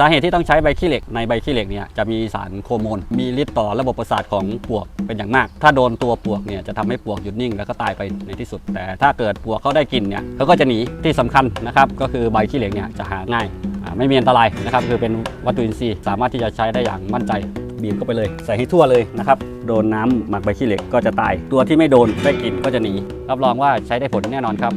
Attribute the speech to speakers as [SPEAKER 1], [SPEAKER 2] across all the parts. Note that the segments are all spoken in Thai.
[SPEAKER 1] สาเหตุที่ต้องใช้ใบขี้เหล็กในใบขี้เหล็กเนี่ยจะมีสารโคโมนมีฤทธิ์ต่อระบบประสาทของปลวกเป็นอย่างมาก ถ้าโดนตัวปลวกเนี่ยจะทำให้ปลวกหยุดนิ่งแล้วก็ตายไปในที่สุด แต่ถ้าเกิดปลวกเขาได้กลิ่นเนี่ยเขาก็จะหนีที่สำคัญนะครับก็คือใบขี้เหล็กเนี่ยจะหาง่าย ไม่มีอันตรายนะครับคือเป็นวัตถุอินทรีย์สามารถที่จะใช้ได้อย่างมั่นใจบีบเข้าไปเลย ใส่ให้ทั่วเลยนะครับโดนน้ำหมักใบขี้เหล็กก็จะตาย ตัวที่ไม่โดนได้กลิ่นก็จะหนีรับรองว่าใช้ได้ผลแน่นอนครับ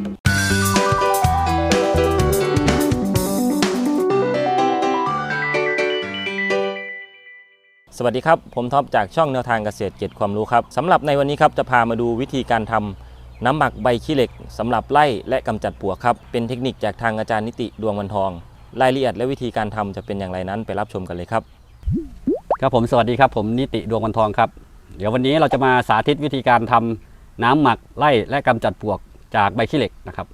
[SPEAKER 2] สวัสดีครับ ผมท็อปจากช่องแนวทางเกษตรเกตความรู้ครับสำหรับในวันนี้ครับจะพามาดูวิธีการทำน้ำหมักใบขี้เหล็กสำหรับไล่และกำจัดปลวกครับ เป็นเทคนิคจากทางอาจารย์นิติดวงวันทอง รายละเอียดและวิธีการทำจะเป็นอย่างไรนั้นไปรับชมกันเลยครับ
[SPEAKER 1] ครับผมสวัสดีครับ ผมนิติดวงวันทองครับ เดี๋ยววันนี้เราจะมาสาธิตวิธีการทำน้ำหมักไล่และกำจัดปลวกจากใบขี้เหล็กนะครับ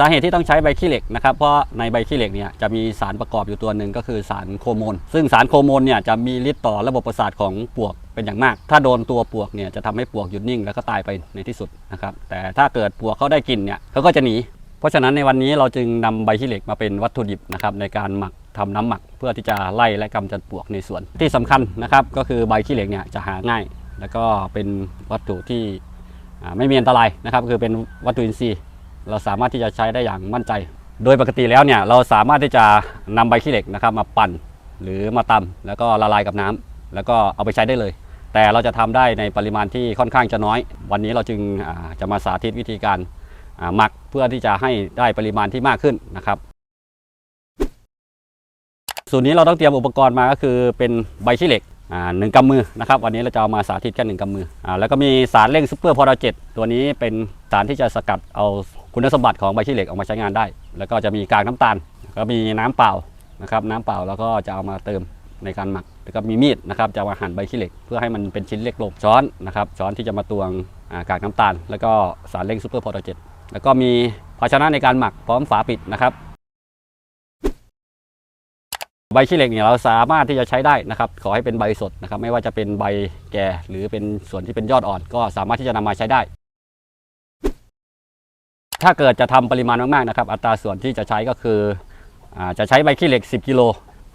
[SPEAKER 1] สาเหตุที่ต้องใช้ใบขี้เหล็กนะครับเพราะในใบขี้เหล็กเนี่ยจะมีสารประกอบอยู่ตัวหนึ่งก็คือสารโคโมน ซึ่งสารโคโมนเนี่ยจะมีฤทธิ์ต่อระบบประสาทของปลวกเป็นอย่างมาก ถ้าโดนตัวปลวกเนี่ยจะทำให้ปลวกหยุดนิ่งแล้วก็ตายไปในที่สุดนะครับแต่ถ้าเกิดปลวกเขาได้กลิ่นเนี่ยเขาก็จะหนี เพราะฉะนั้นในวันนี้เราจึงนำใบขี้เหล็กมาเป็นวัตถุดิบนะครับในการหมักทำน้ำหมัก เพื่อที่จะไล่และกำจัดปลวกในสวนที่สำคัญนะครับก็คือใบขี้เหล็กเนี่ยจะหาง่าย แล้วก็เป็นวัตถุที่ไม่มีอันตรายนะครับคือเป็นวัตถุอินทรีย์ เราสามารถที่จะใช้ได้อย่างมั่นใจ โดยปกติแล้วเนี่ยเราสามารถที่จะนำใบขี้เหล็กนะครับมาปั่นหรือมาตำแล้วก็ละลายกับน้ำแล้วก็เอาไปใช้ได้เลย แต่เราจะทำได้ในปริมาณที่ค่อนข้างจะน้อย วันนี้เราจึงจะมาสาธิตวิธีการหมักเพื่อที่จะให้ได้ปริมาณที่มากขึ้นนะครับส่วนนี้เราต้องเตรียมอุปกรณ์มาก็คือเป็นใบขี้เหล็กหนึ่งกำมือนะครับวันนี้เราจะเอามาสาธิตแค่หนึ่งกำมืออแล้วก็มีสารเร่งซูเปอร์พอร์เจตตัวนี้เป็นสารที่จะสกัดเอา คุณสมบัติของใบขี้เหล็กออกมาใช้งานได้ แล้วก็จะมีกากน้ำตาลก็มีน้ำเปล่านะครับน้ำเปล่าแล้วก็จะเอามาเติมในการหมักแล้วก็มีมีดนะครับจะมาหั่นใบขี้เหล็ก เพื่อให้มันเป็นชิ้นเล็กลงช้อนนะครับช้อนที่จะมาตวงกากน้ำตาล แล้วก็สารเร่งซูเปอร์พอร์เจตแล้วก็มีภาชนะในการหมักพร้อมฝาปิดนะครับใบขี้เหล็กเนี่ยเราสามารถที่จะใช้ได้นะครับ ขอให้เป็นใบสดนะครับ ไม่ว่าจะเป็นใบแก่หรือเป็นส่วนที่เป็นยอดอ่อน ก็สามารถที่จะนำมาใช้ได้ ถ้าเกิดจะทำปริมาณมากๆนะครับ อัตราส่วนที่จะใช้ก็คืออจะใช้ใบขี้เหล็ก 10 กิโล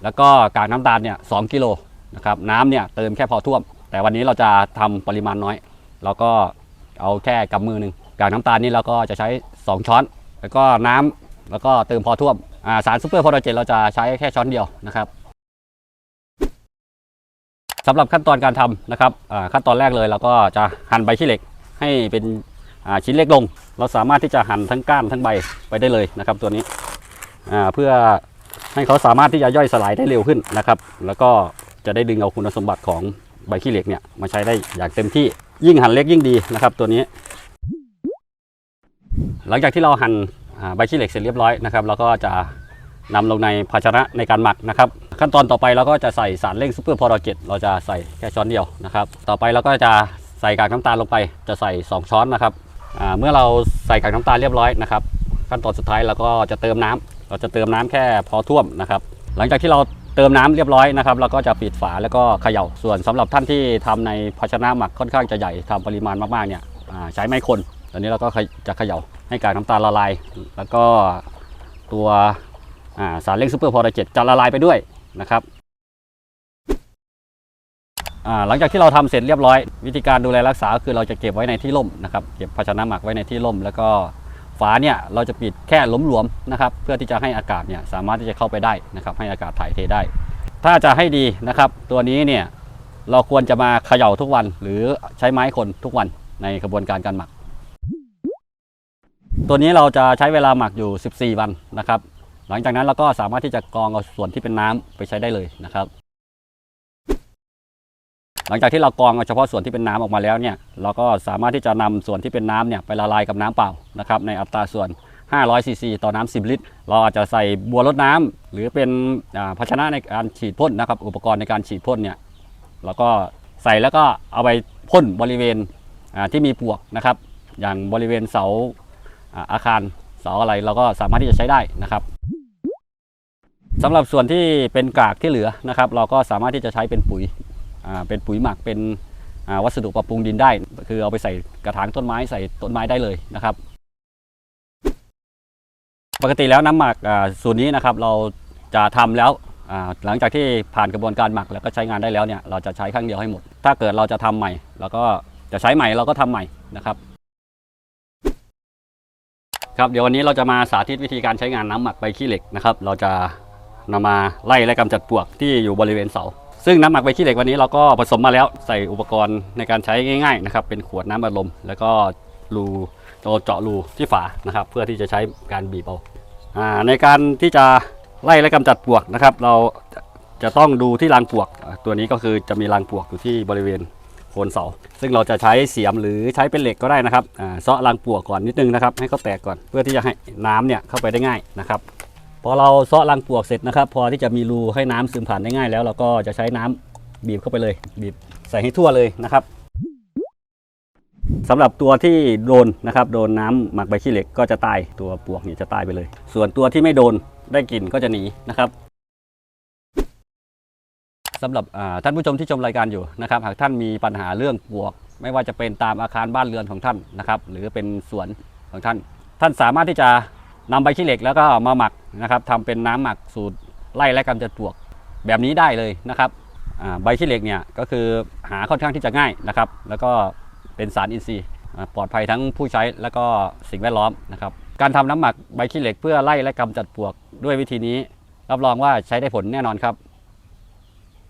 [SPEAKER 1] แล้วก็กากน้ำตาลเนี่ยสกิโลนะครับน้ำเนี่ยเติมแค่พอท่วม แต่วันนี้เราจะทำปริมาณน้อย เราก็เอาแค่กำมือหนึ่งกากน้ำตาลนี่เราก็จะใช้ 2 ช้อน แล้วก็น้ำแล้วก็เติมพอท่วมาสารซูเปอร์โพรเจตเราจะใช้แค่ช้อนเดียวนะครับสำหรับขั้นตอนการทำนะครับขั้นตอนแรกเลยเราก็จะหั่นใบขี้เหล็กให้เป็น ชิ้นเล็กลง เราสามารถที่จะหั่นทั้งก้านทั้งใบไปได้เลยนะครับ ตัวนี้เพื่อให้เขาสามารถที่จะย่อยสลายได้เร็วขึ้นนะครับ แล้วก็จะได้ดึงเอาคุณสมบัติของใบขี้เหล็กเนี่ยมาใช้ได้อย่างเต็มที่ยิ่งหั่นเล็กยิ่งดีนะครับ ตัวนี้ หลังจากที่เราหั่นอ่าใบขี้เหล็กเสร็จเรียบร้อยนะครับเราก็จะนำลงในภาชนะในการหมักนะครับ ขั้นตอนต่อไปเราก็จะใส่สารเร่งซูเปอร์พอร์เจตเราจะใส่แค่ช้อนเดียวนะครับ ต่อไปเราก็จะใส่กากน้ำตาลลงไป จะใส่ 2 ช้อนนะครับ เมื่อเราใส่กากน้ำตาลเรียบร้อยนะครับ ขั้นตอนสุดท้ายเราก็จะเติมน้ำเราจะเติมน้ำแค่พอท่วมนะครับ หลังจากที่เราเติมน้ำเรียบร้อยนะครับเราก็จะปิดฝาแล้วก็เขย่าส่วนสำหรับท่านที่ทำในภาชนะหมักค่อนข้างจะใหญ่ทำปริมาณมากๆเนี่ยใช้ไม้คนตอนนี้เราก็จะเขย่าให้กากน้ำตาลละลาย แล้วก็ตัวสารเร่งซูเปอร์พอร์เจตจะละลายไปด้วยนะครับ หลังจากที่เราทำเสร็จเรียบร้อย วิธีการดูแลรักษาคือเราจะเก็บไว้ในที่ร่มนะครับเก็บภาชนะหมักไว้ในที่ร่ม แล้วก็ฝาเนี่ยเราจะปิดแค่หลวมๆนะครับเพื่อที่จะให้อากาศเนี่ยสามารถที่จะเข้าไปได้นะครับให้อากาศถ่ายเทได้ ถ้าจะให้ดีนะครับตัวนี้เนี่ยเราควรจะมาเขย่าทุกวัน หรือใช้ไม้คนทุกวันในกระบวนการการหมัก ตัวนี้เราจะใช้เวลาหมักอยู่ 14 วันนะครับ หลังจากนั้นเราก็สามารถที่จะกรองเอาส่วนที่เป็นน้ำไปใช้ได้เลยนะครับ หลังจากที่เรากรองเอาเฉพาะส่วนที่เป็นน้ำออกมาแล้วเนี่ยเราก็สามารถที่จะนำส่วนที่เป็นน้ำเนี่ยไปละลายกับน้ำเปล่านะครับในอัตราส่วน 500 ซีซีต่อน้ำ10 ลิตร เราอาจจะใส่บัวรดน้ำหรือเป็นอ่าภาชนะในการฉีดพ่นนะครับอุปกรณ์ในการฉีดพ่นเนี่ยเราก็ใส่แล้วก็เอาไปพ่นบริเวณอ่าที่มีปวกนะครับ อย่างบริเวณเสาอ่าอาคารเสาอะไรเราก็สามารถที่จะใช้ได้นะครับสำหรับส่วนที่เป็นกากที่เหลือนะครับ เราก็สามารถที่จะใช้เป็นปุ๋ย เป็นปุ๋ยหมักเป็นวัสดุปรับปรุงดินได้ คือเอาไปใส่กระถางต้นไม้ใส่ต้นไม้ได้เลยนะครับ ปกติแล้วน้ำหมักอ่าสูตรนี้นะครับเราจะทำแล้วหลังจากที่ผ่านกระบวนการหมักแล้วก็ใช้งานได้แล้วเนี่ยเราจะใช้ครั้งเดียวให้หมด ถ้าเกิดเราจะทำใหม่เราก็จะใช้ใหม่เราก็ทำใหม่นะครับครับเดี๋ยววันนี้เราจะมาสาธิตวิธีการใช้งานน้ำหมักใบขี้เหล็กนะครับ เราจะนำมาไล่และกำจัดปลวกที่อยู่บริเวณเสา ซึ่งน้ำหมักใบขี้เหล็กวันนี้เราก็ผสมมาแล้วใส่อุปกรณ์ในการใช้ง่ายๆนะครับเป็นขวดน้ำอัดลม แล้วก็รูเราเจาะรูที่ฝานะครับ เพื่อที่จะใช้การบีบเอาอาในการที่จะไล่และกำจัดปลวกนะครับ เราจะต้องดูที่รังปลวก ตัวนี้ก็คือจะมีรังปลวกอยู่ที่บริเวณโคนเสา ซึ่งเราจะใช้เสียมหรือใช้เป็นเหล็กก็ได้นะครับเซาะรังปลวกก่อนนิดนึงนะครับ ให้เขาแตกก่อนเพื่อที่จะให้น้ำเนี่ยเข้าไปได้ง่ายนะครับ พอเราเซาะรังปลวกเสร็จนะครับ พอที่จะมีรูให้น้ำซึมผ่านได้ง่ายแล้วเราก็จะใช้น้ำบีบเข้าไปเลย บีบใส่ให้ทั่วเลยนะครับสำหรับตัวที่โดนนะครับโดนน้ำหมักใบขี้เหล็กก็จะตายตัวปลวกเนี่ยจะตายไปเลย ส่วนตัวที่ไม่โดนได้กลิ่นก็จะหนีนะครับสำหรับท่านผู้ชมที่ชมรายการอยู่นะครับหากท่านมีปัญหาเรื่องปลวก ไม่ว่าจะเป็นตามอาคารบ้านเรือนของท่านนะครับ หรือเป็นสวนของท่าน ท่านสามารถที่จะ นำใบขี้เหล็กแล้วก็มาหมักนะครับทำเป็นน้ำหมักสูตรไล่และกำจัดปลวกแบบนี้ได้เลยนะครับใบขี้เหล็กเนี่ยก็คือหาค่อนข้างที่จะง่ายนะครับ แล้วก็เป็นสารอินทรีย์ปลอดภัยทั้งผู้ใช้แล้วก็สิ่งแวดล้อมนะครับ การทำน้ำหมักใบขี้เหล็กเพื่อไล่และกำจัดปลวกด้วยวิธีนี้ รับรองว่าใช้ได้ผลแน่นอนครับ